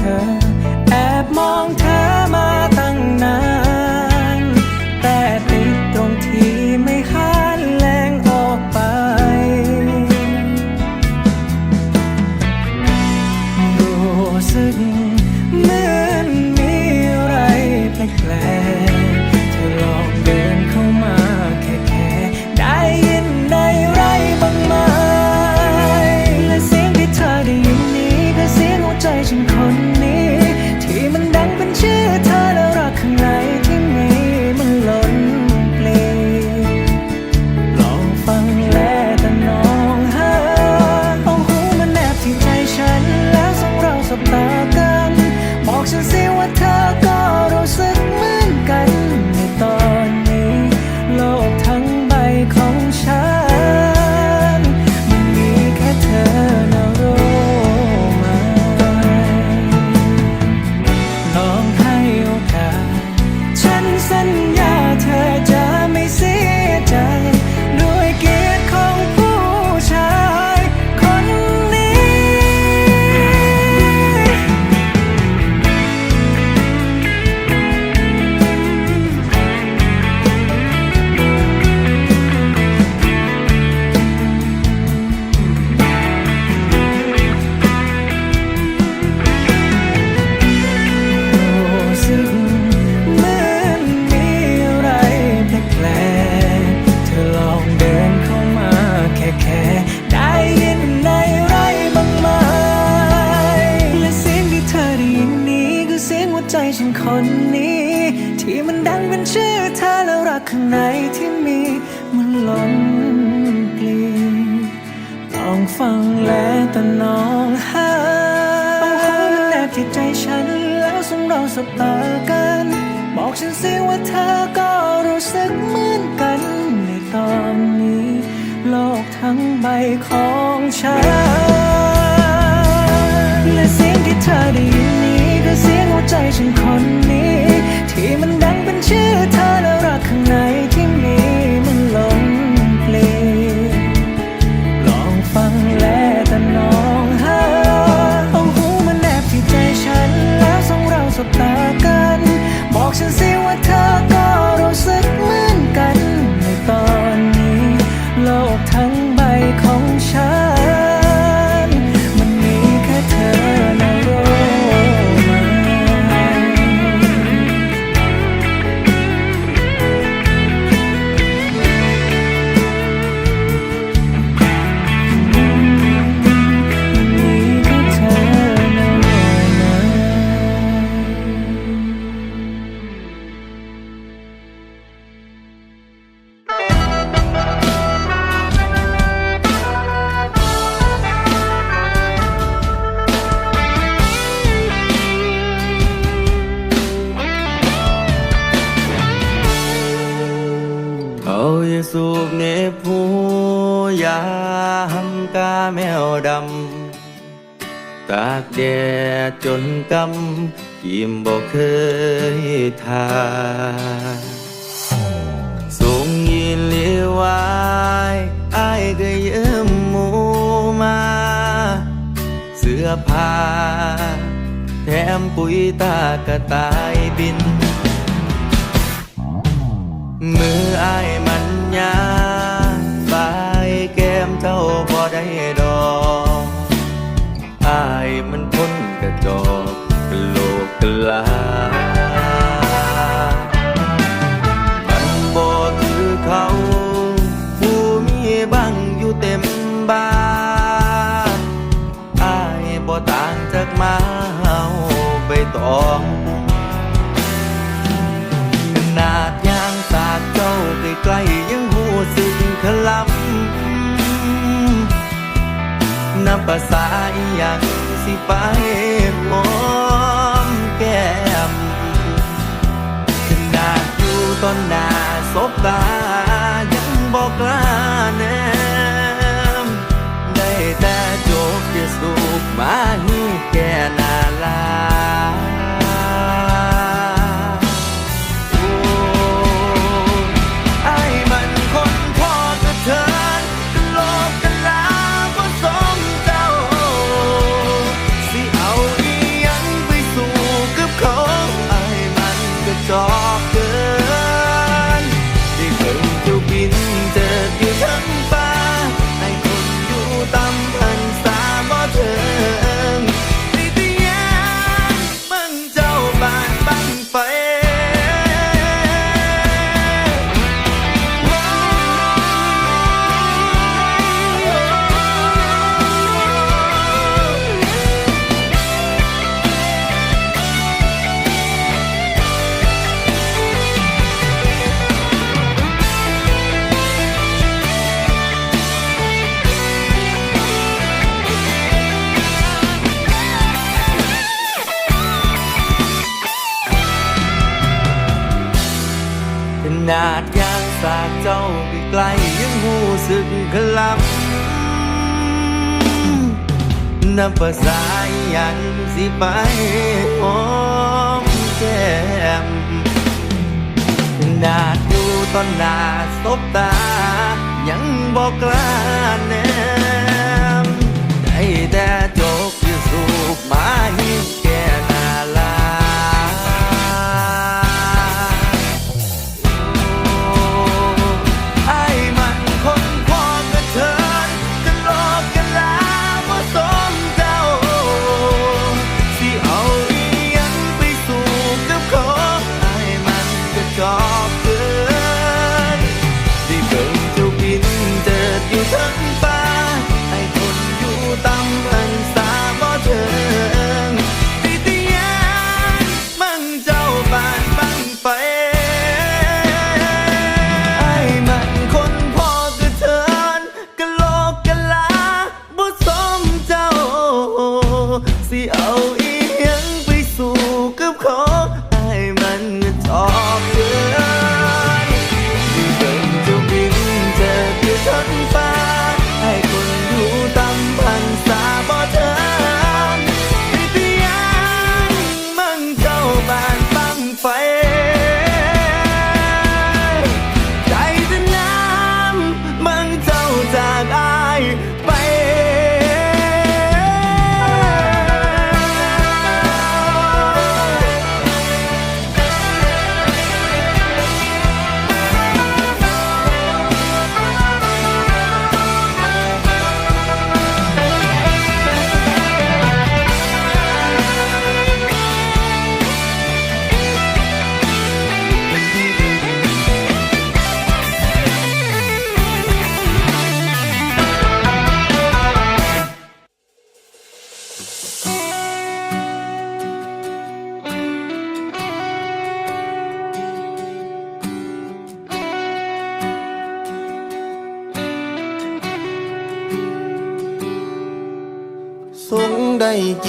her ข้างในที่มีมันล้นกลีต้องฟังแลแต่น้องหาต้องคงแนบที่ใจฉันแล้วสมเราสบตากัน บอกฉันสิว่าเธอก็รู้สึกเหมือนกันในตอนนี้ โลกทั้งใบของฉัน สูบเนผู้ยามกาแมวดำ ตากแดดจนกำกิมบอกเคยทาสูงยินเลี้ยวายไอ้ก็ยืมมูมา เสื้อผ้า แถมปุ๋ยตากระตายบินมือไอ้้ำภาษาอีหยังสิไปหอมแก้มขนาดอยู่ต้นหน้าศบตา น้ำภาษาอยัางสิไปหอมแก้มนาดูตอนหน้าสบตา ยังบอกกล้าแนมได้แต่จกอยู่สูบมาหิ thân ta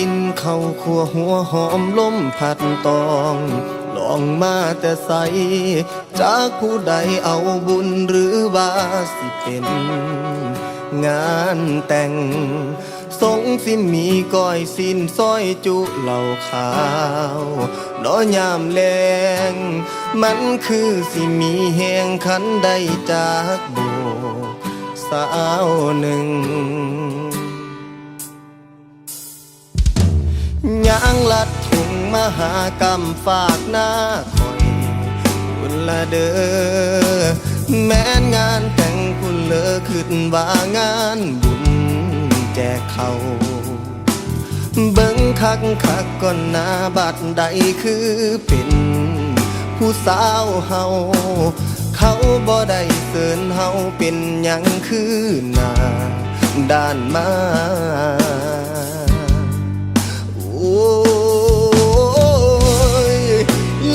กินข้าวขัวหัวหอมล้มผัดตอง ลองมาแต่ใส จากผู้ใดเอาบุญหรือว่าสิเป็น งานแต่ง สงสิมีก้อยสินซอยจุเหล่าขาวน้อยามแลงมันคือสิมีแหงขันได้จากโบสาวหนึ่ง ยางลัดถุงมหากรรมฝากหน้าคอยคุณละเด้อแม้นงานแต่งคุณเลอขึ้นว่างานบุญแจกเขาเบิ่งคักคักก่อนหน้าบัดใดคือเป็นผู้สาวเฮาเขาบ่ได้เสินเฮาเป็นหยังคือหน้าด้านมา ย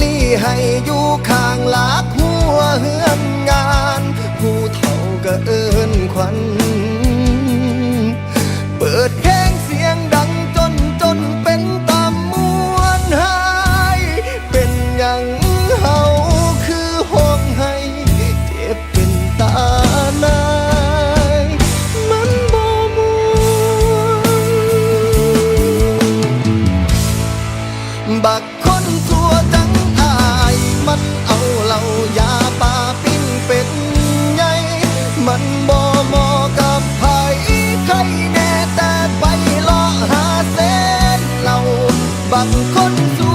ลี่ให้อยู่ข้างหลักหัวเฮือนงาน ผู้เฒ่าก็เอินขวัน บางคนส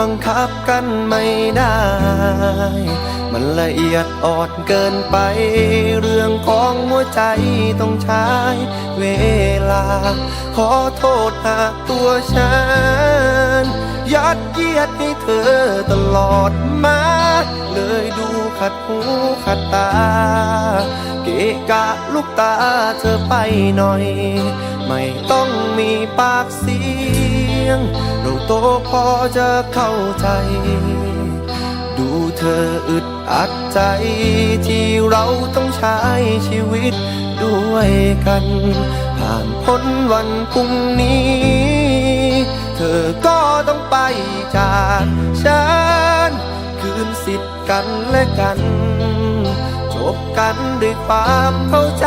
บังคับกันไม่ได้ มันละเอียดอ่อนเกินไป เรื่องของหัวใจต้องใช้เวลา ขอโทษหากตัวฉัน ยัดเยียดให้เธอตลอดมา เลยดูขัดหูขัดตา เกะกะลูกตาเธอไปหน่อย ไม่ต้องมีปากเสียง เราโตพอจะเข้าใจ ดูเธออึดอัดใจ ที่เราต้องใช้ชีวิตด้วยกัน ผ่านพ้นวันพรุ่งนี้ เธอก็ต้องไปจากฉัน คืนสิทธิ์กันและกัน จบกันด้วยความเข้าใจ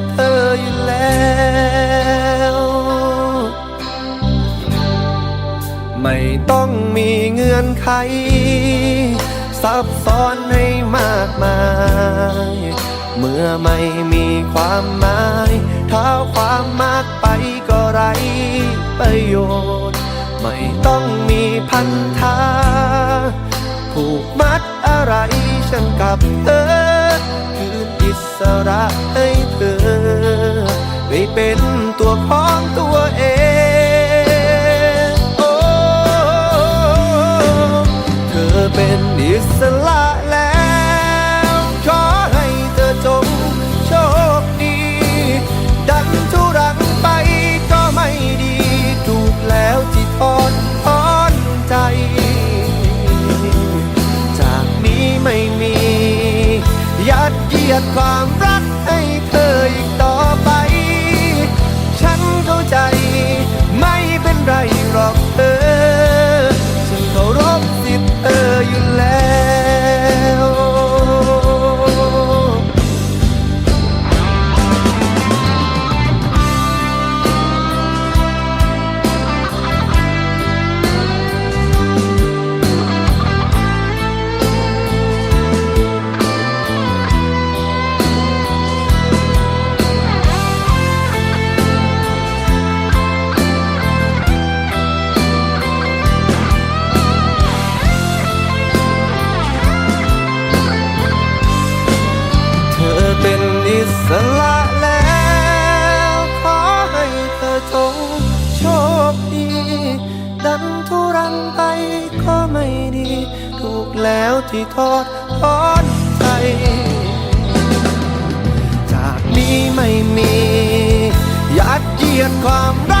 เธออยู่แล้ว ไม่ต้องมีเงื่อนไข ซับซ้อนให้มากมาย เมื่อไม่มีความหมายถ้าความมากไปก็ไรประโยชน์ ไม่ต้องมีพันธาผูกมัดอะไรฉันกับเธอคืนอิสระให้ เป็นตัวของตัวเอง ไม่มี ยัดเยียดความรัก